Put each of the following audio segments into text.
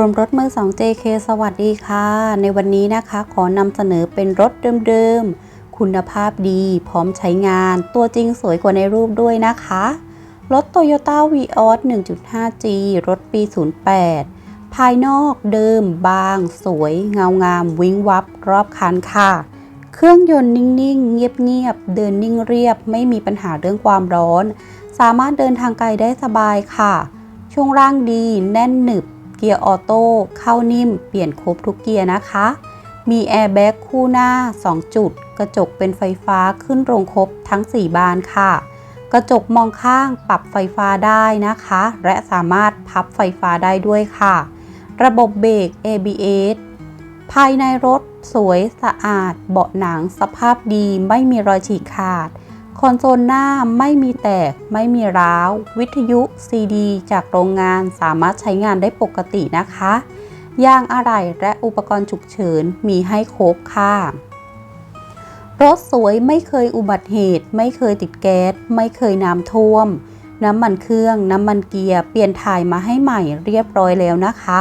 รมรถมือ2 JK สวัสดีค่ะ ในวันนี้นะคะ ขอนำเสนอเป็นรถเดิมๆ คุณภาพดีพร้อมใช้งาน ตัวจริงสวยกว่าในรูปด้วยนะคะ รถ Toyota Vios 1.5G รถปี 08 ภายนอกเดิม บาง สวย เงางาม วิ้งวับ รอบคันค่ะ เครื่องยนต์นิ่งๆ เงียบๆ เดินนิ่งเรียบ ไม่มีปัญหาเรื่องความร้อน สามารถเดินทางไกลได้สบายค่ะ ช่วงล่างดี แน่นหนึบ เกียร์ออโต้เข้านิ่ม เปลี่ยนครบทุกเกียร์นะคะ มีแอร์แบ็กคู่หน้า 2 จุด กระจกเป็นไฟฟ้าขึ้นโรงครบทั้ง 4 บานค่ะ กระจกมองข้างปรับไฟฟ้าได้นะคะ และสามารถพับไฟฟ้าได้ด้วยค่ะ ระบบเบรก ABS ภายในรถสวยสะอาด เบาะหนังสภาพดีไม่มีรอยฉีกขาด คอนโซลหน้าไม่มีแตก ไม่มีร้าว วิทยุซีดี จากโรงงานสามารถใช้งานได้ปกตินะคะยางอะไหล่และอุปกรณ์ฉุกเฉินมีให้ครบค่ะรถสวยไม่เคยอุบัติเหตุ ไม่เคยติดแก๊ส ไม่เคยน้ำท่วม น้ำมันเครื่อง น้ำมันเกียร์เปลี่ยนถ่ายมาให้ใหม่เรียบร้อยแล้วนะคะ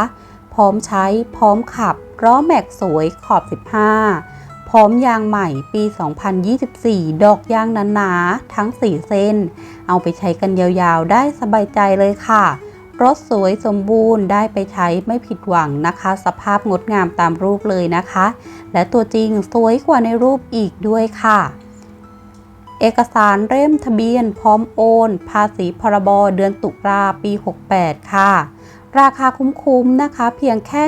พร้อมใช้พร้อมขับล้อแม็กสวยขอบ 15 พร้อมยางใหม่ปี 2024 ดอกยางหนาๆทั้ง 4 เส้น เอาไปใช้กันยาวๆ ได้สบายใจเลยค่ะ รถสวยสมบูรณ์ได้ไปใช้ไม่ผิดหวังนะคะ สภาพงดงามตามรูปเลยนะคะ และตัวจริงสวยกว่าในรูปอีกด้วยค่ะ เอกสารเล่มทะเบียนพร้อมโอน ภาษีพรบเดือนตุลาปี 68 ค่ะราคาคุ้มๆนะคะ เพียงแค่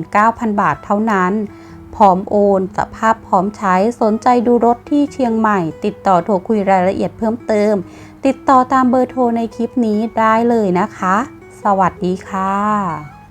119,000 บาทเท่านั้น พร้อมโอน สภาพพร้อมใช้ สนใจดูรถที่เชียงใหม่ ติดต่อโทรคุยรายละเอียดเพิ่มเติม ติดต่อตามเบอร์โทรในคลิปนี้ได้เลยนะคะ สวัสดีค่ะ